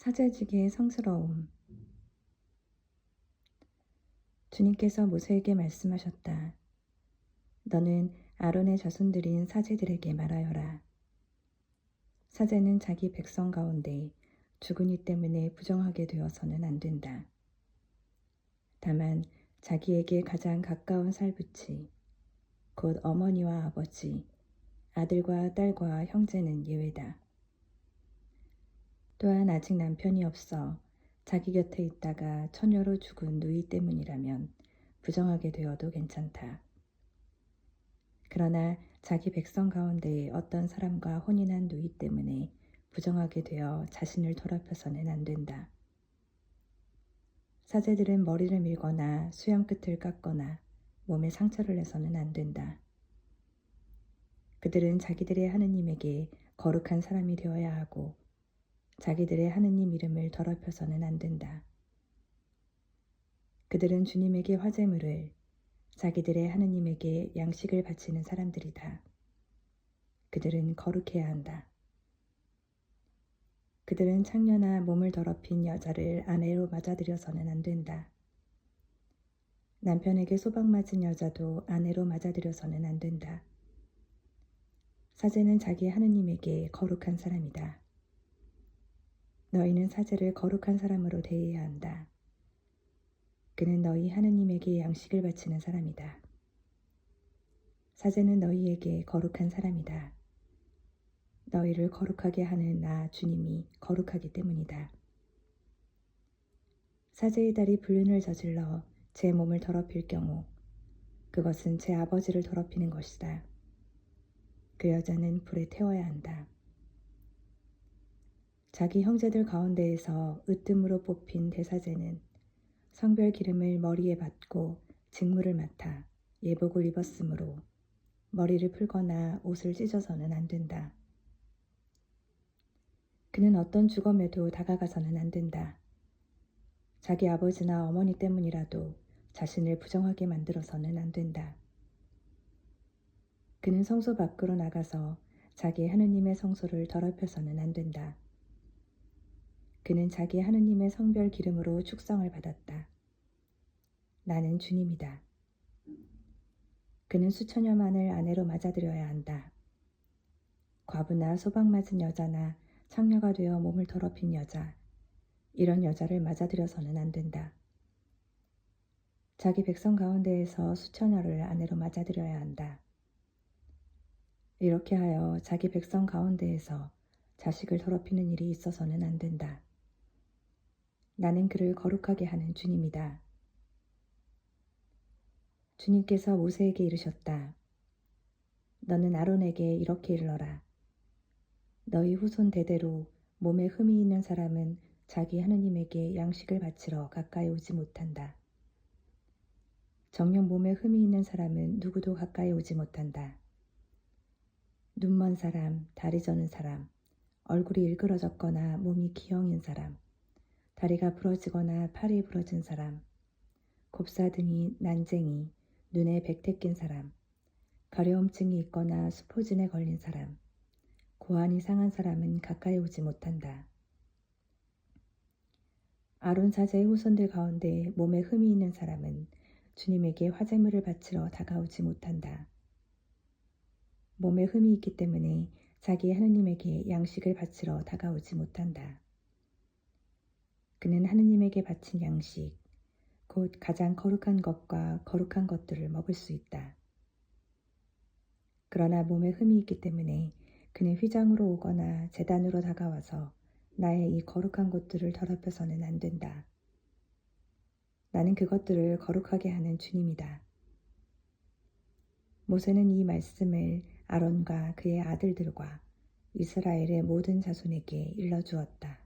사제직의 성스러움 주님께서 모세에게 말씀하셨다. 너는 아론의 자손들인 사제들에게 말하여라. 사제는 자기 백성 가운데 죽은 이 때문에 부정하게 되어서는 안 된다. 다만 자기에게 가장 가까운 살붙이, 곧 어머니와 아버지, 아들과 딸과 형제는 예외다. 또한 아직 남편이 없어 자기 곁에 있다가 처녀로 죽은 누이 때문이라면 부정하게 되어도 괜찮다. 그러나 자기 백성 가운데 어떤 사람과 혼인한 누이 때문에 부정하게 되어 자신을 더럽혀서는 안 된다. 사제들은 머리를 밀거나 수염 끝을 깎거나 몸에 상처를 내서는 안 된다. 그들은 자기들의 하느님에게 거룩한 사람이 되어야 하고 자기들의 하느님 이름을 더럽혀서는 안 된다. 그들은 주님에게 화제물을 자기들의 하느님에게 양식을 바치는 사람들이다. 그들은 거룩해야 한다. 그들은 창녀나 몸을 더럽힌 여자를 아내로 맞아들여서는 안 된다. 남편에게 소박 맞은 여자도 아내로 맞아들여서는 안 된다. 사제는 자기 하느님에게 거룩한 사람이다. 너희는 사제를 거룩한 사람으로 대해야 한다. 그는 너희 하느님에게 양식을 바치는 사람이다. 사제는 너희에게 거룩한 사람이다. 너희를 거룩하게 하는 나 주님이 거룩하기 때문이다. 사제의 딸이 불륜을 저질러 제 몸을 더럽힐 경우 그것은 제 아버지를 더럽히는 것이다. 그 여자는 불에 태워야 한다. 자기 형제들 가운데에서 으뜸으로 뽑힌 대사제는 성별 기름을 머리에 받고 직무를 맡아 예복을 입었으므로 머리를 풀거나 옷을 찢어서는 안 된다. 그는 어떤 주검에도 다가가서는 안 된다. 자기 아버지나 어머니 때문이라도 자신을 부정하게 만들어서는 안 된다. 그는 성소 밖으로 나가서 자기 하느님의 성소를 더럽혀서는 안 된다. 그는 자기 하느님의 성별 기름으로 축성을 받았다. 나는 주님이다. 그는 수천여만을 아내로 맞아들여야 한다. 과부나 소방 맞은 여자나 창녀가 되어 몸을 더럽힌 여자, 이런 여자를 맞아들여서는 안 된다. 자기 백성 가운데에서 수천여를 아내로 맞아들여야 한다. 이렇게 하여 자기 백성 가운데에서 자식을 더럽히는 일이 있어서는 안 된다. 나는 그를 거룩하게 하는 주님이다. 주님께서 모세에게 이르셨다. 너는 아론에게 이렇게 일러라. 너희 후손 대대로 몸에 흠이 있는 사람은 자기 하느님에게 양식을 바치러 가까이 오지 못한다. 정녕 몸에 흠이 있는 사람은 누구도 가까이 오지 못한다. 눈먼 사람, 다리 저는 사람, 얼굴이 일그러졌거나 몸이 기형인 사람, 다리가 부러지거나 팔이 부러진 사람, 곱사등이 난쟁이, 눈에 백태 낀 사람, 가려움증이 있거나 수포진에 걸린 사람, 고안이 상한 사람은 가까이 오지 못한다. 아론 사제의 후손들 가운데 몸에 흠이 있는 사람은 주님에게 화제물을 바치러 다가오지 못한다. 몸에 흠이 있기 때문에 자기 하느님에게 양식을 바치러 다가오지 못한다. 그는 하느님에게 바친 양식, 곧 가장 거룩한 것과 거룩한 것들을 먹을 수 있다. 그러나 몸에 흠이 있기 때문에 그는 휘장으로 오거나 재단으로 다가와서 나의 이 거룩한 것들을 더럽혀서는 안 된다. 나는 그것들을 거룩하게 하는 주님이다. 모세는 이 말씀을 아론과 그의 아들들과 이스라엘의 모든 자손에게 일러주었다.